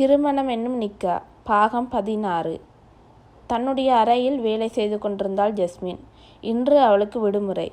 திருமணம் என்னும் நிக்கா பாகம் பதினாறு. தன்னுடைய அறையில் வேலை செய்து கொண்டிருந்தாள் ஜஸ்மின். இன்று அவளுக்கு விடுமுறை.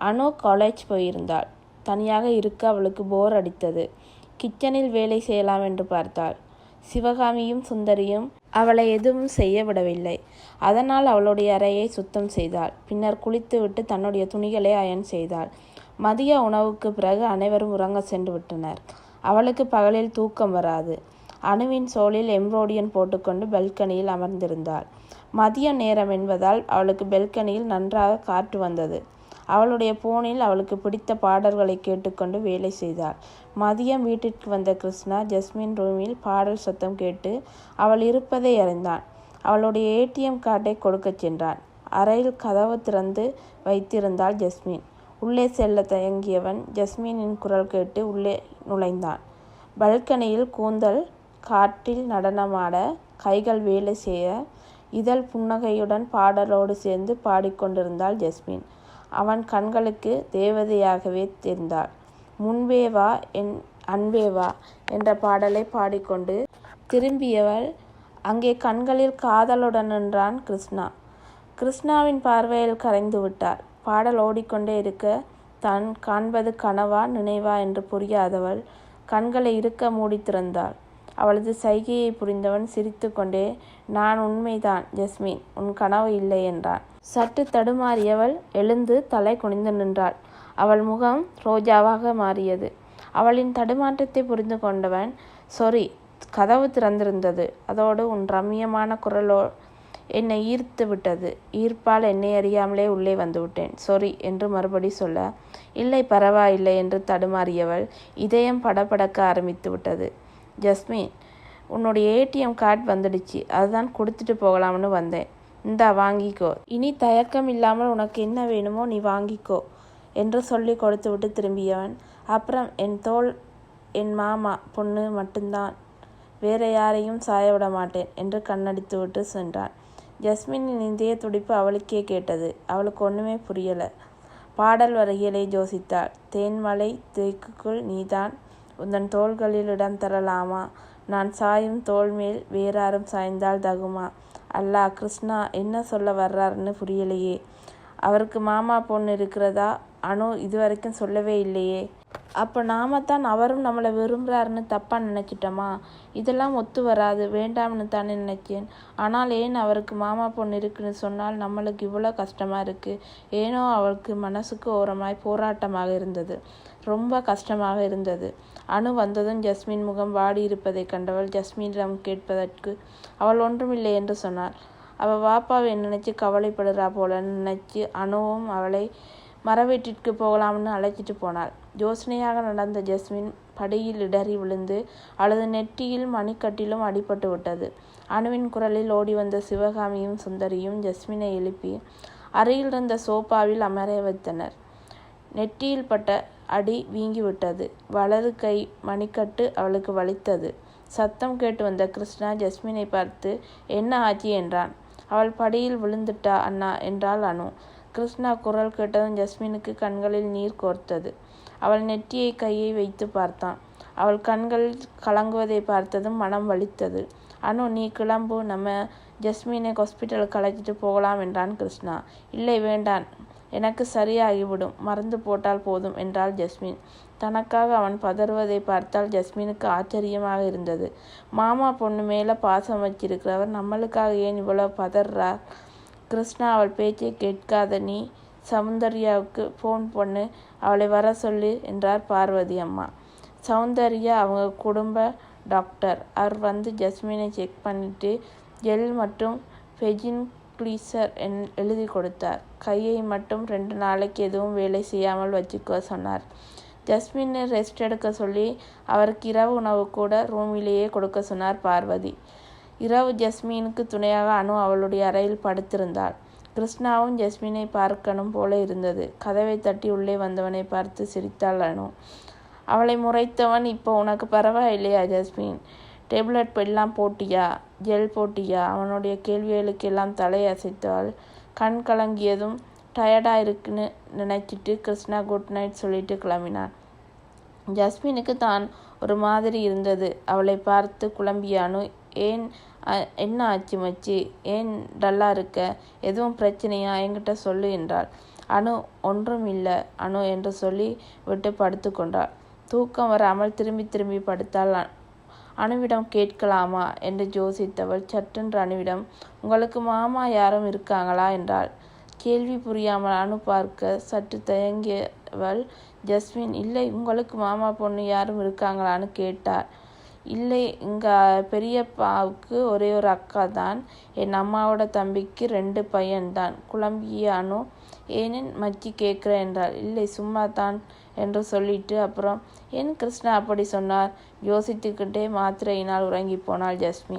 அனு காலேஜ் போயிருந்தாள். தனியாக இருக்க அவளுக்கு போர் அடித்தது. கிச்சனில் வேலை செய்யலாம் என்று பார்த்தாள். சிவகாமியும் சுந்தரியும் அவளை எதுவும் செய்ய விடவில்லை. அதனால் அவளுடைய அறையை சுத்தம் செய்தாள். பின்னர் குளித்துவிட்டு தன்னுடைய துணிகளை அயன் செய்தாள். மதிய உணவுக்கு பிறகு அனைவரும் உறங்க சென்று விட்டனர். அவளுக்கு பகலில் தூக்கம் வராது. அணுவின் சோலில் எம்ப்ரோடியன் போட்டுக்கொண்டு பெல்கனியில் அமர்ந்திருந்தாள். மதிய நேரம் என்பதால் அவளுக்கு பெல்கனியில் நன்றாக காற்று வந்தது. அவளுடைய போனில் அவளுக்கு பிடித்த பாடல்களை கேட்டுக்கொண்டு வேலை செய்தாள். மதியம் வீட்டிற்கு வந்த கிருஷ்ணா ஜஸ்மின் ரூமில் பாடல் சத்தம் கேட்டு அவள் இருப்பதை அறிந்தான். அவளுடைய ஏடிஎம் கார்டை கொடுக்கச் சென்றான். அறையில் கதவு திறந்து வைத்திருந்தாள் ஜஸ்மின். உள்ளே செல்ல தயங்கியவன் ஜஸ்மினின் குரல் கேட்டு உள்ளே நுழைந்தான். பல்கனியில் கூந்தல் காற்றில் நடனமாட கைகள் வேலை செய்ய இதழ் புன்னகையுடன் பாடலோடு சேர்ந்து பாடிக்கொண்டிருந்தாள் ஜஸ்மின். அவன் கண்களுக்கு தேவதையாகவே தெரிந்தாள். முன்பே வா என் அன்பே வா என்ற பாடலை பாடிக்கொண்டு திரும்பியவள் அங்கே கண்களில் காதலுடன் நின்றான் கிருஷ்ணா. கிருஷ்ணாவின் பார்வையில் கரைந்து விட்டார். பாடல் ஓடிக்கொண்டே இருக்க தான் காண்பது கனவா நினைவா என்று புரியாதவள் கண்களை இருக்க மூடி திறந்தாள் அவளது சைகையை புரிந்தவன் சிரித்து கொண்டே நான் உண்மைதான் ஜஸ்மின் உன் கனவு இல்லை என்றான். சற்று தடுமாறியவள் எழுந்து தலை குனிந்து நின்றாள். அவள் முகம் ரோஜாவாக மாறியது. அவளின் தடுமாற்றத்தை புரிந்து கொண்டவன் சொரி கதவு திறந்திருந்தது. அதோடு உன் ரம்மியமான குரலோ என்னை ஈர்த்து விட்டது. ஈர்ப்பால் என்னை அறியாமலே உள்ளே வந்துவிட்டேன் சொரி என்று மறுபடி சொல்ல இல்லை பரவாயில்லை என்று தடுமாறியவள் இதயம் படபடக்க ஆரம்பித்து விட்டது. ஜஸ்மின் உன்னுடைய ஏடிஎம் கார்டு வந்துடுச்சு. அதுதான் கொடுத்துட்டு போகலாம்னு வந்தேன். இந்தா வாங்கிக்கோ. இனி தயக்கம் இல்லாமல் உனக்கு என்ன வேணுமோ நீ வாங்கிக்கோ என்று சொல்லி கொடுத்து விட்டு திரும்பியவன். அப்புறம் என் தோல் என் மாமா பொண்ணு மட்டும்தான். வேற யாரையும் சாய விட மாட்டேன் என்று கண்ணடித்து விட்டு சென்றான். ஜஸ்மினின் இந்திய துடிப்பு அவளுக்கே கேட்டது. அவளுக்கு ஒன்றுமே புரியலை. பாடல் வருகையிலே ஜோசித்தாள் தேன்மலை தேக்குக்குள் நீதான் உந்தன் தோள்களில் இடம் தரலாமா? நான் சாயும் தோள் மேல் வேறாரும் சாய்ந்தால் தகுமா? அல்லா கிருஷ்ணா என்ன சொல்ல வர்றாருன்னு புரியலையே. அவருக்கு மாமா பொண்ணு இருக்கிறதா? அணு இதுவரைக்கும் சொல்லவே இல்லையே. அப்போ நாம தான் அவரும் நம்மளை விரும்புகிறாருன்னு தப்பாக நினச்சிட்டோமா இதெல்லாம் ஒத்து வராது வேண்டாம்னு தானே நினைச்சேன் ஆனால் ஏன் அவருக்கு மாமா பொண்ணு இருக்குன்னு சொன்னால் நம்மளுக்கு இவ்வளோ கஷ்டமாக இருக்குது ஏனோ அவளுக்கு மனசுக்கு ஓரமாய் போராட்டமாக இருந்தது. ரொம்ப கஷ்டமாக இருந்தது. அணு வந்ததும் ஜஸ்மின் முகம் வாடி இருப்பதை கண்டவள் ஜஸ்மினிடம் கேட்பதற்கு அவள் ஒன்றுமில்லை என்று சொன்னாள். அவள் வாப்பாவை நினைச்சு கவலைப்படுறா போல நினைச்சு அணுவும் அவளை மரவீட்டிற்கு போகலாம்னு அழைச்சிட்டு போனாள். யோசனையாக நடந்த ஜஸ்மின் படியில் இடறி விழுந்து அவளது நெற்றியில் மணிக்கட்டிலும் அடிபட்டு விட்டது. அணுவின் குரலில் ஓடி வந்த சிவகாமியும் சுந்தரியும் ஜஸ்மினை எழுப்பி அருகில் இருந்த சோபாவில் அமர வைத்தனர். நெற்றியில் பட்ட அடி வீங்கிவிட்டது. வலது கை மணிக்கட்டு அவளுக்கு வலித்தது. சத்தம் கேட்டு வந்த கிருஷ்ணா ஜஸ்மினை பார்த்து என்ன ஆச்சு? என்றான். அவள் படியில் விழுந்துட்டா அண்ணா? என்றாள் அனு. கிருஷ்ணா குரல் கேட்டதும் ஜஸ்மினுக்கு கண்களில் நீர் கோர்த்தது. அவள் நெற்றியை கையை வைத்து பார்த்தான். அவள் கண்கள் கலங்குவதை பார்த்ததும் மனம் வலித்தது. அனு நீ கிளம்பு. நம்ம ஜஸ்மினை ஹாஸ்பிட்டலுக்கு அழைச்சிட்டு போகலாம் என்றான் கிருஷ்ணா. இல்லை வேண்டான் எனக்கு சரியாகிவிடும். மறந்து போட்டால் போதும் என்றாள் ஜஸ்மின். தனக்காக அவன் பதறுவதை பார்த்தால் ஜஸ்மினுக்கு ஆச்சரியமாக இருந்தது. மாமா பொண்ணு மேலே பாசம் வச்சிருக்கிறவர் நம்மளுக்காக ஏன் இவ்வளோ பதறா? கிருஷ்ணா அவள் பேச்சை கேட்காத நீ சௌந்தர்யாவுக்கு ஃபோன் பண்ணு அவளை வர சொல்லு என்றார் பார்வதி அம்மா. சௌந்தர்யா அவங்க குடும்ப டாக்டர் அவர் வந்து ஜஸ்மினை செக் பண்ணிட்டு ஜெல் மற்றும் ஃபெஜின் க்ளீசர் என் எழுதி கொடுத்தார். கையை மட்டும் ரெண்டு நாளைக்கு எதுவும் வேலை செய்யாமல் வச்சுக்க சொன்னார். ஜஸ்மினை ரெஸ்ட் எடுக்க சொல்லி அவருக்கு இரவு உணவு கூட ரூமிலேயே கொடுக்க சொன்னார் பார்வதி. இரவு ஜஸ்மினுக்கு துணையாக அனு அவளுடைய அறையில் படுத்திருந்தாள். கிருஷ்ணாவும் ஜஸ்மினை பார்க்கணும் போல இருந்தது. கதவை தட்டி உள்ளே வந்தவனை பார்த்து சிரித்தாள் அனு. அவளை முறைத்தவன் இப்போ உனக்கு பரவாயில்லையா ஜஸ்மின்? டேப்லெட் எல்லாம் போட்டியா? ஜெல் போட்டியா? அவனுடைய கேள்விகளுக்கு எல்லாம் தலை அசைத்தாள் கண் கலங்கியதும் டயர்டாக இருக்குன்னு நினச்சிட்டு கிருஷ்ணா குட் நைட் சொல்லிட்டு கிளம்பினான். ஜஸ்மினுக்கு தான் ஒரு மாதிரி இருந்தது. அவளை பார்த்து குழம்பிய அனு ஏன் அ- என்ன ஆச்சு மச்சி? ஏன் டல்லாக இருக்க? எதுவும் பிரச்சனையா? என்கிட்ட சொல்லு என்றாள். அனு ஒன்றும் இல்லை அனு என்று சொல்லி விட்டு படுத்து கொண்டாள் தூக்கம் வராமல் திரும்பி திரும்பி படுத்தாள் அ- அணுவிடம் கேட்கலாமா? என்று யோசித்தவள் சட்டென்று அணுவிடம் உங்களுக்கு மாமா யாரும் இருக்காங்களா? என்றாள். கேள்வி புரியாமல் அனு பார்க்க சற்று தயங்கியவள் ஜஸ்மின் இல்லை உங்களுக்கு மாமா பொண்ணு யாரும் இருக்காங்களான்னு கேட்டாள். இல்லை எங்கள் பெரியப்பாவுக்கு ஒரே ஒரு அக்கா தான் என் அம்மாவோட தம்பிக்கு ரெண்டு பையன்தான். குழம்பிய அணு ஏனின் மச்சி கேட்குற என்றாள். இல்லை சும்மா தான் என்று சொல்லிட்டு அப்புறம் ஏன் கிருஷ்ணா அப்படி சொன்னார்? யோசித்துக்கிட்டே மாத்திரையினால் உறங்கி போனாள் ஜஸ்மி